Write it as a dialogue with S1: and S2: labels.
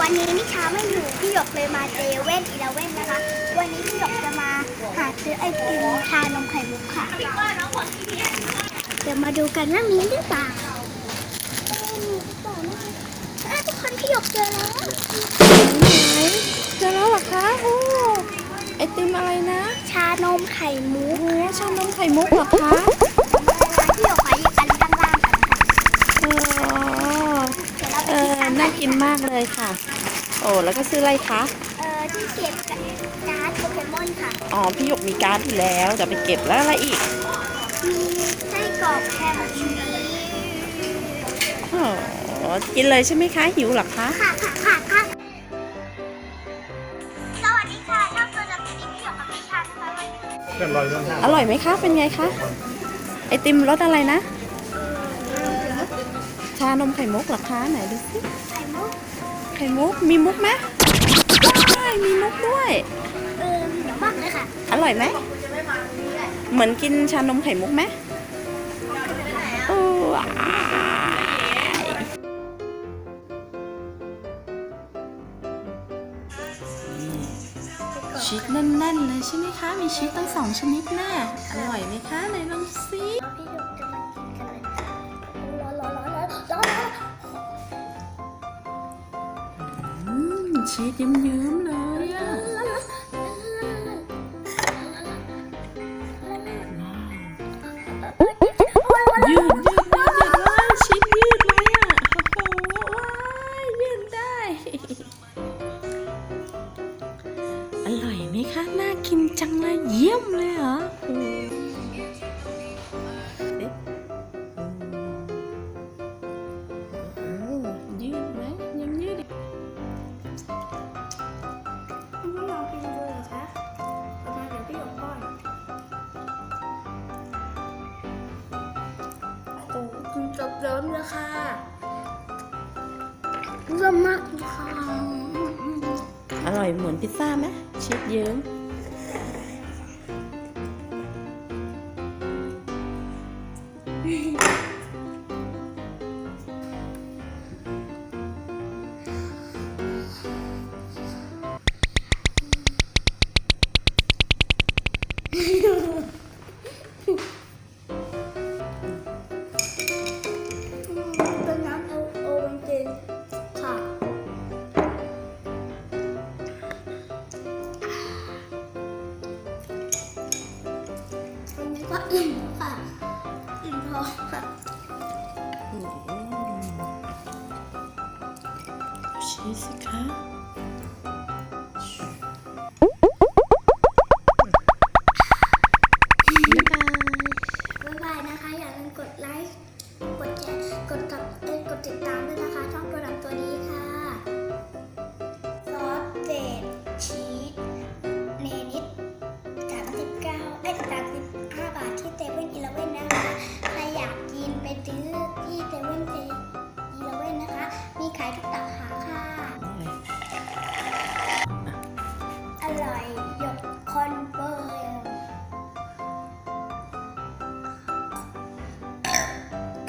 S1: วันนี้นิชาไม่อยู่พี่หยกเลยมาเจเว่นอีเลเว่นนะคะ วันนี้พี่หยกจะมาหาซื้อไอติมชานมไข่มุกค่ะเดี๋ยวมาดูกันว่ามีหรือเปล่าเอ้ยทุกคนพี่หยกเจอแล้ว
S2: ไหนเจอแล้วเหรอคะโอ้ไอติมอะไรนะ
S1: ชานมไข่มุก
S2: โอ้ชานมไข่มุกเหรอคะ มากเลยค่ะ โอ้แล้วก็ซื้ออะไรคะ
S1: เออที่เก็บการ์ดโปเกมอนค่ะ
S2: อ๋อ พี่หยกมีการ์ดอยู่แล้วจะไปเก็บแล้วอะไรอีก
S1: มีไส้กรอกแฮมชีส
S2: อ๋อกินเลยใช่ไหมคะ หิวเหรอคะ
S1: ค่ะค่ะค่ะค่ะสวัสดีค่ะชอบตัวจากที่พี่หยกกับพี่ชานะคะวันนี้
S3: เพื่อนลอยต้องห้า
S2: อร่อยไหมคะ เป็นไงคะ ไอติมรสอะไรนะ ชานมไข่มุกเหรอคะไหนดูสิ
S1: ไข่มุก
S2: ไข่มุกมีมุกไหมใช่มีมุกด้วย
S1: เออเดี๋ยวมากเลยค่ะ
S2: อร่อยไหมเหมือนกินชานมไข่มุกไหมโอ้ว้ายชีสแน่นๆเลยใช่ไหมคะ มีชีสตั้งสองชนิดแน่อร่อยไหมคะไหนลองซิ
S1: ร้อนร้อนร้อนร้อนร้อนอื
S2: มชีสเยิ้มๆเลยอะยืดยืดยืดยืดว้ายชีสยืดเลยอะโอ้โหว้ายยืดได้ อร่อยไหมคะ น่ากินจังเลยเยี่ยมเลยเหรอ
S1: คุณจบเริ่มแล้วค่ะเริ่มมากค่ะ
S2: อร่อยเหมือนพิซซ่าไหมชีสเยิ้ม
S1: ก็อิ่มค่ะอิ่มท้องค่ะ
S2: ชีสสิคะบ๊ายบาย
S1: นะคะ อย่าลืมกดไลค์ กดแชร์ กดกับกดติดตามด้วยนะ ยดคนเฟิร์